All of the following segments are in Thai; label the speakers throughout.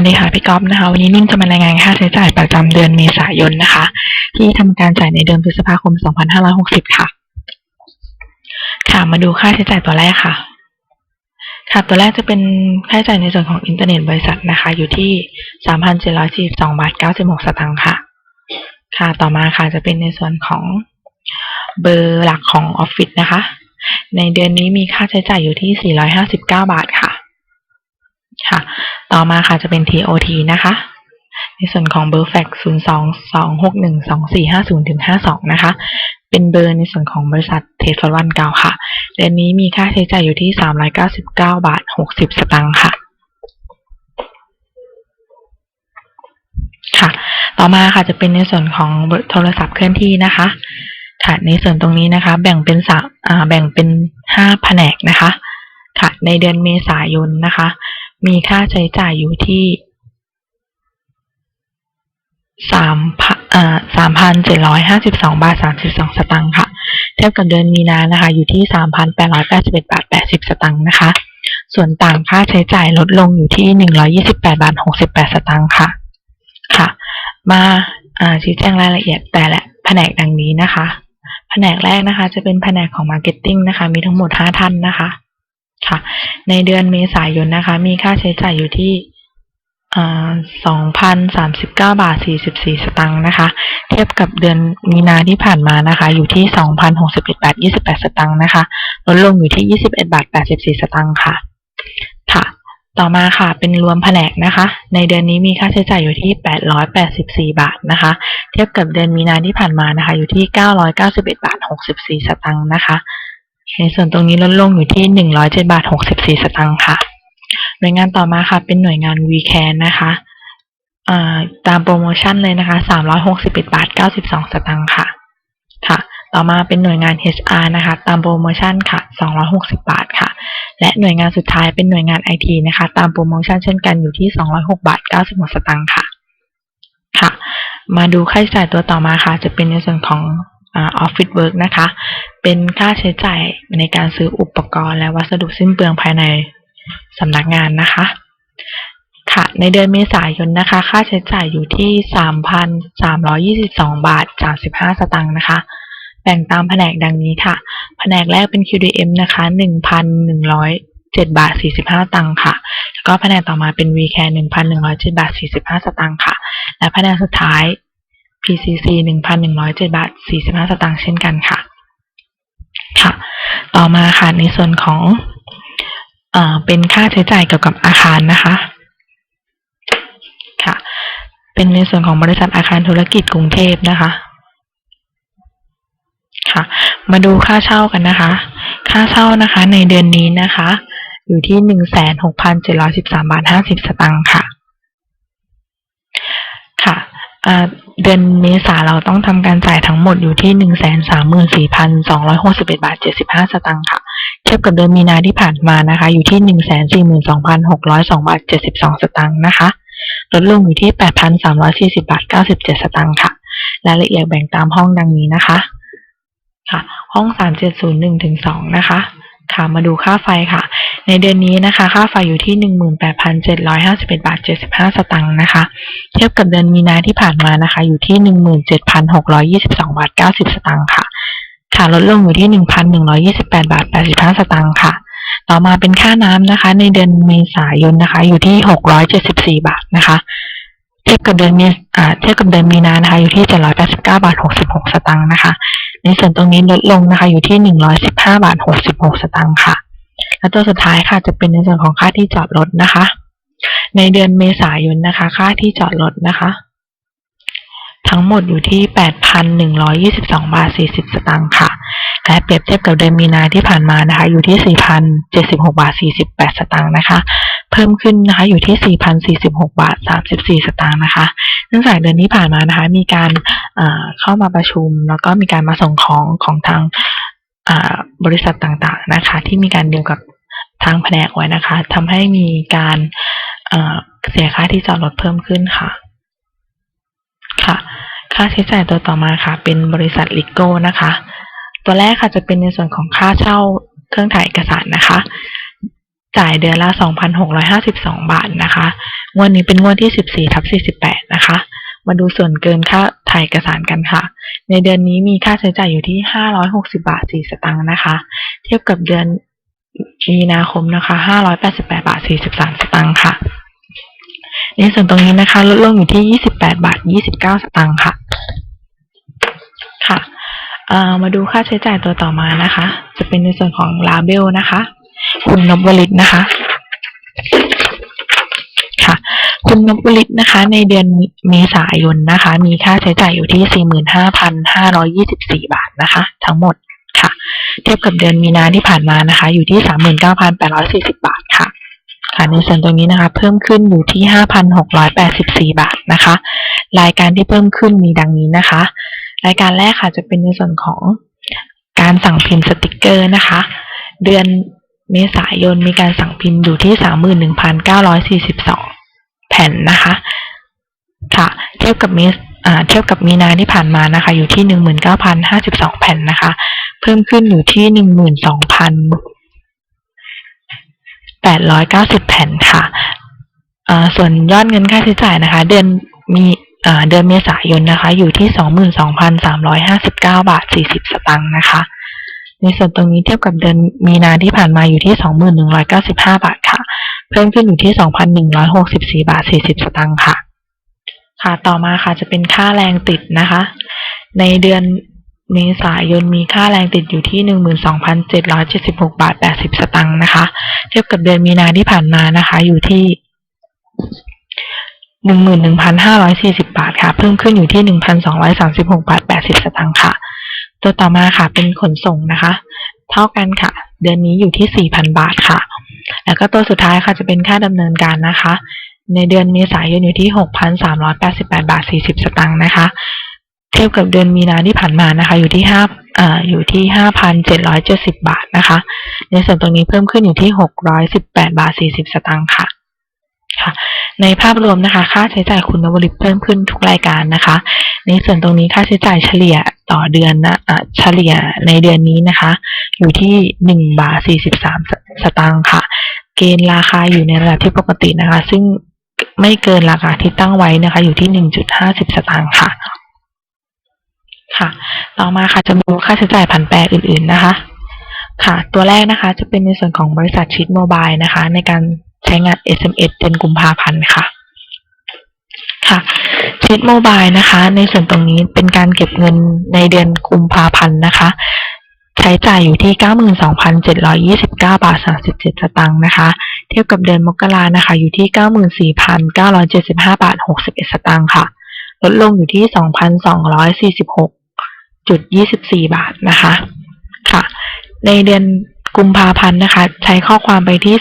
Speaker 1: วัสดีค่ะพี่ก๊อฟนะคะ วันนี้นุ่นจะมารายงานค่าใช้จ่ายประจำเดือนเมษายนนะคะ ที่ทำการจ่ายในเดือนพฤษภาคม 2560 ค่ะ ค่ะมาดูค่าใช้จ่ายตัวแรกค่ะ ค่ะตัวแรกจะเป็นค่าใช้จ่ายในส่วนของอินเทอร์เน็ตบริษัทนะคะ อยู่ที่ 3,742 บาท 96 สตางค์ค่ะ ค่ะต่อมาค่ะจะเป็นในส่วนของเบอร์หลักของออฟฟิศนะคะ ในเดือนนี้มีค่าใช้จ่ายอยู่ที่ 459 บาทค่ะ ค่ะ ต่อมาค่ะจะเป็น TOT นะคะ ในส่วนของเบอร์แฟก0 2 2 6 1 2 4 5 0ถึง52นะคะ เป็นเบอร์ในส่วนของบริษัทเทสวันเก่าค่ะ เดือนนี้มีค่าใช้จ่ายอยู่ที่399บเก้าบาท60สตางค์ค่ะ ค่ะ ต่อมาค่ะจะเป็นในส่วนของโทรศัพท์เคลื่อนที่นะคะ ค่ะ ในส่วนตรงนี้นะคะ แบ่งเป็นสามแบ่งเป็นห้าแผนกนะคะ ค่ะ ในเดือนเมษายนนะคะ มีค่าใช้จ่ายอยู่ที่สามพันอ่าสามพันเจ็ดร้อยห้าสิบสองบาทสามสิบสองสตังค์ค่ะ เทียบกับเดือนมีนานะคะ อยู่ที่สามพันแปดร้อยแปดสิบเอ็ดบาทแปดสิบสตังค์นะคะ ส่วนต่างค่าใช้จ่ายลดลงอยู่ที่หนึ่งร้อยี่สิบแปดบาทหกสิบแปดสตังค์ค่ะ ค่ะ มาชี้แจงรายละเอียดแต่ละแผนกดังนี้นะคะ แผนกแรกนะคะ จะเป็นแผนกของ Marketing นะคะ มีทั้งหมดห้าท่านนะคะ ค่ะ ในเดือนเมษายนนะคะ มีค่าใช้จ่ายอยู่ที่สองพันสามสิบเก้าบาทสี่สิบสี่สตังค์นะคะ เทียบกับเดือนมีนาที่ผ่านมานะคะ อยู่ที่สองพันหกสิบเอ็ดบาทยี่สิบแปดสตังค์นะคะลดลงอยู่ที่ยี่สิบเอ็ดบาทแปดสิบสี่สตังค์ค่ะ ค่ะ ต่อมาค่ะเป็นรวมแผนกนะคะ ในเดือนนี้มีค่าใช้จ่ายอยู่ที่แปดร้อยแปดสิบสี่บาทนะคะ เทียบกับเดือนมีนาที่ผ่านมานะคะ อยู่ที่เก้าร้อยเก้าสิบเอ็ดบาทหกสิบสี่สตังค์นะคะ ในส่วนตรงนี้ลดลงอยู่ที่หนึ่งร้อยเจ็ดบาทหกสิบสี่สตังค์ค่ะ หน่วยงานต่อมาค่ะ เป็นหน่วยงาน VCAN นะคะตามโปรโมชั่นเลยนะคะสามร้อยหกสิบเอ็ดบาทเก้าสิบสองสตังค์ค่ะ ค่ะ ต่อมาเป็นหน่วยงาน HR นะคะ ตามโปรโมชั่นค่ะสองร้อยหกสิบาทค่ะ และหน่วยงานสุดท้ายเป็นหน่วยงาน IT นะคะ ตามโปรโมชั่นเช่นกันอยู่ที่สองร้อยหกบาทเก้าสิบหกสตังค์ค่ะ ค่ะ มาดูค่าใช้จ่ายตัวต่อมาค่ะ จะเป็นในส่วนของ ออฟฟิศเวิร์กนะคะ เป็นค่าใช้จ่ายในการซื้ออุปกรณ์และวัสดุสิ้นเปลืองภายในสำนักงานนะคะ ค่ะ ในเดือนเมษายนนะคะ ค่าใช้จ่ายอยู่ที่สามพันสามร้อยี่สิบสองบาทสามสิบห้าสตางค์นะคะ แบ่งตามแผนกดังนี้ค่ะ แผนกแรกเป็น QDM นะคะหนึ่งพันหนึ่งร้อยเจ็ดบาทสี่สิบห้าตังค์ค่ะ แล้วก็แผนกต่อมาเป็น VCare หนึ่งพันหนึ่งร้อยเจ็ดบาทสี่สิบห้าสตางค์ค่ะ และแผนกสุดท้าย PCC หนึ่งพันหนึ่งร้อยเจ็ดบาทสี่สิบห้าสตางค์เช่นกันค่ะ ค่ะ ต่อมาค่ะในส่วนของเอ่าเป็นค่าใช้จ่ายเกี่ยวกับอาคารนะคะค่ะ เป็นในส่วนของบริษัทอาคารธุรกิจกรุงเทพนะคะค่ะ มาดูค่าเช่ากันนะคะ ค่าเช่านะคะในเดือนนี้นะคะ อยู่ที่หนึ่งแสนหกพันเจ็ดร้อยสิบสามบาทห้าสิบสตางค์ค่ะ เดือนเมษาเราต้องทำการจ่ายทั้งหมดอยู่ที่หนึ่งแสนสามหมื่นสี่พันสองร้อยหกสิบเอ็ดบาทเจ็ดสิบห้าสตางค์ค่ะ เทียบกับเดือนมีนาที่ผ่านมานะคะ อยู่ที่หนึ่งแสนสี่หมื่นสองพันหกร้อยสองบาทเจ็ดสิบสองสตางค์นะคะลดลงอยู่ที่แปดพันสามร้อยสี่สิบาทเก้าสิบเจ็ดสตางค์ค่ะ รายละเอียดแบ่งตามห้องดังนี้นะคะ ค่ะ ห้องสามเจ็ดศูนย์หนึ่งถึงสองนะคะ ค่ะมาดูค่าไฟค่ะ ในเดือนนี้นะคะ ค่าไฟอยู่ที่หนึ่งหมื่นแปดพันเจ็ดร้อยห้าสิบเอ็ดบาทเจ็ดสิบห้าสตางค์นะคะ เทียบกับเดือนมีนาที่ผ่านมานะคะ อยู่ที่หนึ่งหมื่นเจ็ดพันหกร้อยี่สิบสองบาทเก้าสิบสตางค์ค่ะ ค่ะลดลงอยู่ที่หนึ่งพันหนึ่งร้อยี่สิบแปดบาทแปดสิบห้าสตางค์ค่ะ ต่อมาเป็นค่าน้ำนะคะ ในเดือนเมษายนนะคะ อยู่ที่หกร้อยเจ็ดสิบสี่บาทนะคะ ทียบกับเดือนมีอ่าเทียบกับเดือนมีนานะคะ อยู่ที่เจ็ดร้อยแปดสิบเก้าบาทหกสิบหกสตางค์นะคะ ในส่วนตรงนี้ลดลงนะคะ อยู่ที่หนึ่งร้อยสิบห้าบาทหกสิบหกสตางค์ค่ะ และตัวสุดท้ายค่ะจะเป็นในส่วนของค่าที่จอดรถนะคะ ในเดือนเมษายนนะคะ ค่าที่จอดรถนะคะ ทั้งหมดอยู่ที่แปดพันหนึ่งร้อยี่สิบสองบาทสี่สิบสตางค์ค่ะ และเปรียบเทียบกับเดือนมีนาที่ผ่านมานะคะ อยู่ที่สี่พันเจ็ดสิบาทสี่สิบแปดสตางค์นะคะ เพิ่มขึ้นนะคะอยู่ที่สี่พันสี่สิบาทสามสิบสี่สตางค์นะคะ เนื่องจากเดือนที่ผ่านมานะคะ มีการเข้ามาประชุม แล้วก็มีการมาส่งของของทางบริษัทต่างๆนะคะ ที่มีการเดียวกับทางแผนกไว้นะคะทำให้มีการเสียค่าที่จอดรถเพิ่มขึ้นค่ะ ค่ะ ค่าใช้จ่ายตัวต่อมาค่ะ เป็นบริษัทลิโก้นะคะ ตัวแรกค่ะจะเป็นในส่วนของค่าเช่าเครื่องถ่ายเอกสารนะคะ จ่ายเดือนละ 2,652 บาทนะคะงวดนี้เป็นงวดที่ 14ทับ48 นะคะ มาดูส่วนเกินค่าถ่ายเอกสารกันค่ะ ในเดือนนี้มีค่าใช้จ่ายอยู่ที่ 560 บาท 4 สตางค์นะคะ เทียบกับเดือนมีนาคมนะคะ 588 บาท 43 สตางค์ค่ะ ในส่วนตรงนี้นะคะ ลดลงอยู่ที่ 28 บาท 29 สตางค์ค่ะ ค่ะ มาดูค่าใช้จ่ายตัวต่อมานะคะ จะเป็นในส่วนของลาเบลนะคะ คุณนบวลิตนะคะ ค่ะ คุณนบวลิตนะคะ ในเดือนเมษายนนะคะ มีค่าใช้จ่ายอยู่ที่ 45,524 บาทนะคะ ทั้งหมดค่ะ เทียบกับเดือนมีนาที่ผ่านมานะคะ อยู่ที่ 39,840 บาทค่ะค่ะในส่วนตรงนี้นะคะ เพิ่มขึ้นอยู่ที่ 5,684 บาทนะคะ รายการที่เพิ่มขึ้นมีดังนี้นะคะ รายการแรกค่ะจะเป็นในส่วนของการสั่งพิมพ์สติกเกอร์นะคะ เดือนเมษายนมีการสั่งพิมพ์อยู่ที่ 31,942 แผ่นนะคะ ค่ะ เทียบกับเมษอ่าเทียบกับมีนาที่ผ่านมานะคะ อยู่ที่ 19,052 แผ่นนะคะ เพิ่มขึ้นอยู่ที่ 12,890 แผ่นค่ะอ่าส่วนยอดเงินค่าใช้จ่ายนะคะ เดือนมี เดือนเมษายนนะคะ อยู่ที่ 22,359 บาท 40 สตางค์นะคะ ในส่วนตรงนี้เทียบกับเดือนมีนาที่ผ่านมาอยู่ที่ 2195 บาทค่ะ เพิ่มขึ้นอยู่ที่ 2,164 บาท 40 สตางค์ค่ะ ค่ะ ต่อมาค่ะจะเป็นค่าแรงติดนะคะ ในเดือนเมษายนมีค่าแรงติดอยู่ที่ 12,776 บาท 80 สตางค์นะคะ เทียบกับเดือนมีนาที่ผ่านมานะคะ อยู่ที่ 11,540 บาทค่ะ เพิ่มขึ้นอยู่ที่ 1,236 บาท 80 สตางค์ค่ะ ตัวต่อมาค่ะเป็นขนส่งนะคะ เท่ากันค่ะ เดือนนี้อยู่ที่ 4,000 บาทค่ะ แล้วก็ตัวสุดท้ายค่ะจะเป็นค่าดำเนินการนะคะ ในเดือนเมษายนอยู่ที่ 6,388 บาท 40 สตางค์นะคะ เทียบกับเดือนมีนาที่ผ่านมานะคะ อยู่ที่5อ่าอยู่ที่ 5,770 บาทนะคะ ในส่วนตรงนี้เพิ่มขึ้นอยู่ที่ 618 บาท 40 สตางค์ค่ะ ค่ะ ในภาพรวมนะคะ ค่าใช้จ่ายคุณนวริตเพิ่มขึ้นทุกรายการนะคะ ในส่วนตรงนี้ค่าใช้จ่ายเฉลี่ยต่อเดือนนะอะเฉลี่ยในเดือนนี้นะคะ อยู่ที่หนึ่งบาทสี่สิบสามสตางค์ค่ะ เกณฑ์ราคาอยู่ในระดับที่ปกตินะคะ ซึ่งไม่เกินราคาที่ตั้งไว้นะคะ อยู่ที่หนึ่งจุดห้าสิบสตางค์ค่ะ ค่ะ ต่อมาค่ะจะดูค่าใช้จ่ายผันแปรอื่น ๆนะคะค่ะ ตัวแรกนะคะจะเป็นในส่วนของบริษัทชิดโมบายนะคะ ในการ ใช้งาน SMS เดือนกุมภาพันธ์ค่ะ ค่ะชิดโมบายนะคะ ในส่วนตรงนี้เป็นการเก็บเงินในเดือนกุมภาพันธ์นะคะ ใช้จ่ายอยู่ที่ 92,729 บาท 37 สตางค์นะคะ เทียบกับเดือนมกรานะคะ อยู่ที่ 94,975 บาท 61 สตางค์ค่ะ ลดลงอยู่ที่ 2,246.24 บาทนะคะ ค่ะ ในเดือน กุมภาพันธ์นะคะ ใช้ข้อความไปที่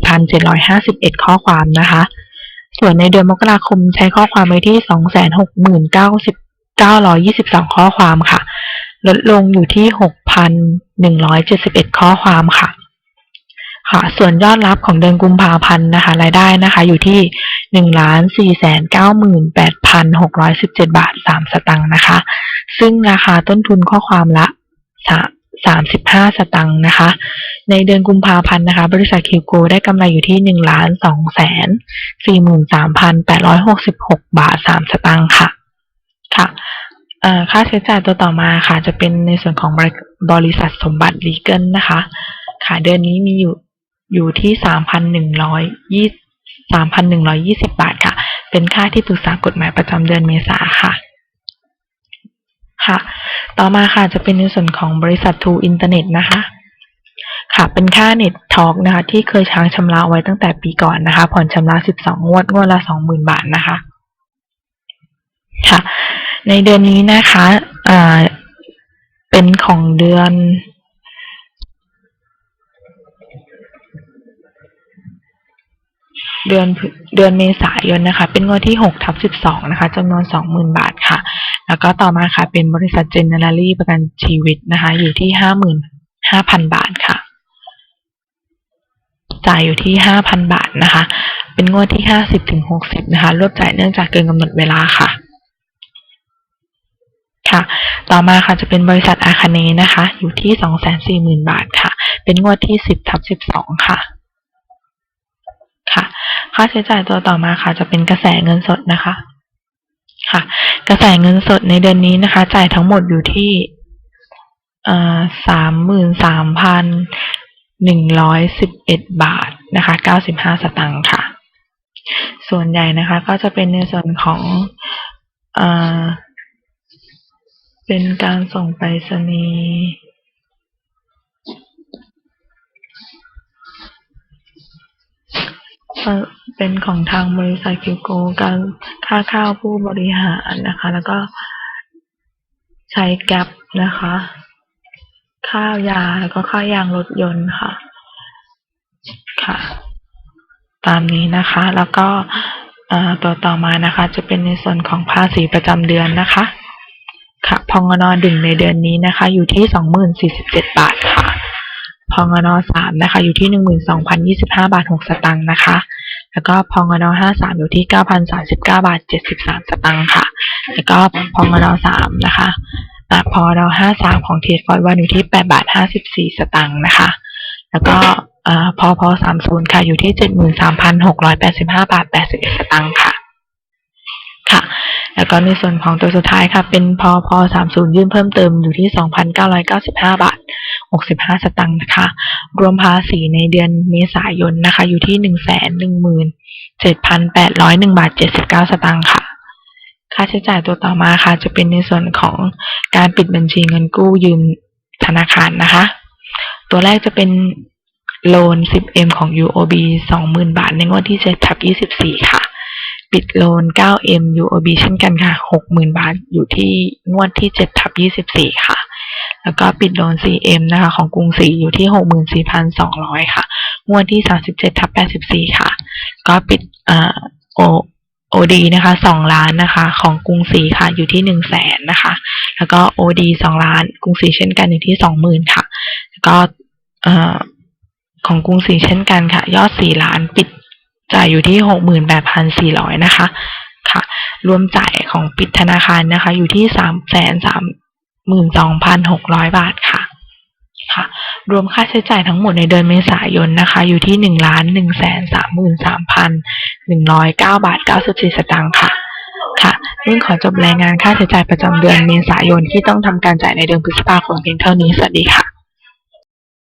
Speaker 1: 254,751 ข้อความนะคะ ส่วนในเดือนมกราคมใช้ข้อความไปที่ 269,922 ข้อความค่ะ ลดลงอยู่ที่ 6,171 ข้อความค่ะค่ะ ส่วนยอดรับของเดือนกุมภาพันธ์นะคะ รายได้นะคะ อยู่ที่1,498,617บาท3สตางค์นะคะ ซึ่งราคาต้นทุนข้อความละ สามสิบห้าสตังค์นะคะ ในเดือนกุมภาพันธ์นะคะ บริษัทคิวโกได้กำไรอยู่ที่หนึ่งล้านสองแสนสี่หมื่นสามพันแปดร้อยหกสิบหกบาทสามสตางค์ค่ะ ค่ะค่าใช้จ่ายตัวต่อมาค่ะ จะเป็นในส่วนของบริษัทสมบัติลีเกิลนะคะ ค่ะ เดือนนี้มีอยู่อยู่ที่สามพันหนึ่งร้อยยี่สามพันหนึ่งร้อยี่สิบบาทค่ะ เป็นค่าที่ปรึกษากฎหมายประจำเดือนเมษาค่ะ ค่ะ ต่อมาค่ะจะเป็นในส่วนของบริษัททูอินเทอร์เน็ตนะคะค่ะ เป็นค่าเน็ตทอกนะคะ ที่เคยช้างชำระไว้ตั้งแต่ปีก่อนนะคะ ผ่อนชำระสิบสองวด งวดละสองหมื่นบาทนะคะ ค่ะ ในเดือนนี้นะคะอ่าเป็นของเดือนเดือนเดือนเมษายนนะคะ เป็นงวดที่หกทับสิบสองนะคะจำนวนสองหมื่นบาทค่ะ แล้วก็ต่อมาค่ะเป็นบริษัทเจเนอเรลี่ประกันชีวิตนะคะ อยู่ที่ห้าหมื่นห้าพันบาทค่ะ จ่ายอยู่ที่ห้าพันบาทนะคะ เป็นงวดที่ห้าสิบถึงหกสิบนะคะรวบจ่ายเนื่องจากเกินกำหนดเวลาค่ะ ค่ะ ต่อมาค่ะจะเป็นบริษัทอาคาเนนะคะ อยู่ที่สองแสนสี่หมื่นบาทค่ะ เป็นงวดที่สิบทับสิบสองค่ะค่ะ ค่าใช้จ่ายตัวต่อมาค่ะ จะเป็นกระแสเงินสดนะคะ ค่ะ กระแสเงินสดในเดือนนี้นะคะ จ่ายทั้งหมดอยู่ที่สามหมื่นสามพันหนึ่งร้อยสิบเอ็ดบาทนะคะเก้าสิบห้าสตังค์ค่ะ ส่วนใหญ่นะคะ ก็จะเป็นในส่วนของอเป็นการส่งไปรษณีย์ เป็นของทางบริษัทคิวโกการค่าข้าวผู้บริหารนะคะ แล้วก็ใช้แก๊ปนะคะค่ายาแล้วก็ค่ายางรถยนต์ค่ะ ค่ะ ตามนี้นะคะ แล้วก็ตัวต่อมานะคะ จะเป็นในส่วนของภาษีประจำเดือนนะคะ ค่ะพองนดึงในเดือนนี้นะคะ อยู่ที่สองหมื่นสี่สิบเจ็ดบาทค่ะ พองนสามนะคะอยู่ที่หนึ่งหมื่นสองพันยี่สิบห้าบาทหกสตังค์นะคะ แล้วก็พองนห้าสามอยู่ที่เก้าพันสามสิบเก้าบาทเจ็ดสิบสามสตังค์ค่ะ แล้วก็พองนสามนะคะพอ่าห้าสามของเทสฟอยวันอยู่ที่แปดบาทห้าสิบสี่สตังค์นะคะ แล้วก็อ่าพอสามศูนย์ค่ะอยู่ที่เจ็ดหมื่นสามพันหกร้อยแปดสิบห้าบาทแปดสิบเอ็ดสตังค์ค่ะ ค่ะ แล้วก็ในส่วนของตัวสุดท้ายค่ะ เป็นพอพสามศูนย์ยื่นเพิ่มเติมอยู่ที่สองพันเก้าร้อยเก้าสิบห้าบาทหกสิบห้าสตังค์นะคะ รวมภาษีในเดือนเมษายนนะคะ อยู่ที่หนึ่งแสนหนึ่งหมื่นเจ็ดพันแปดร้อยหนึ่งบาทเจ็ดสิบเก้าสตังค์ค่ะค่าใช้จ่ายตัวต่อมาค่ะ จะเป็นในส่วนของการปิดบัญชีเงินกู้ยืมธนาคารนะคะ ตัวแรกจะเป็นโลน 10M ของ UOB 20,000 บาท ในงวดที่7ทับ24 ค่ะ ปิดโลน 9M UOB เช่นกันค่ะ 60,000 บาท อยู่ที่งวดที่7ทับ24 ค่ะ แล้วก็ปิดโลน 4M นะคะ ของกรุงศรีอยู่ที่ 64,200 ค่ะ งวดที่ 37ทับ84 ค่ะ ก็ปิดอ่าโอโอดีนะคะ2ล้านนะคะ ของกรุงศรีค่ะ อยู่ที่1 0 0 0 0แสนนะคะ แล้วก็โอดี2ล้าน กรุงศรีเช่นกันอยู่ที่20,000ค่ะ แล้วก็ของกรุงศรีเช่นกันค่ะ ยอด4ล้านปิด จ่ายอยู่ที่ 68,400 นะคะ ค่ะ รวมจ่ายของปิดธนาคารนะคะ อยู่ที่ 332,600 บาทค่ะ ค่ะ รวมค่าใช้จ่ายทั้งหมดในเดือนเมษายนนะคะ อยู่ที่1ล้าน1แสน33,109 บาท 94 สตางค์ค่ะ ค่ะนิ่งขอจบรายงานค่าใช้จ่ายประจำเดือนเมษายนที่ต้องทำการจ่ายในเดือนพฤษภาคมเพียงเท่านี้ สวัสดีค่ะ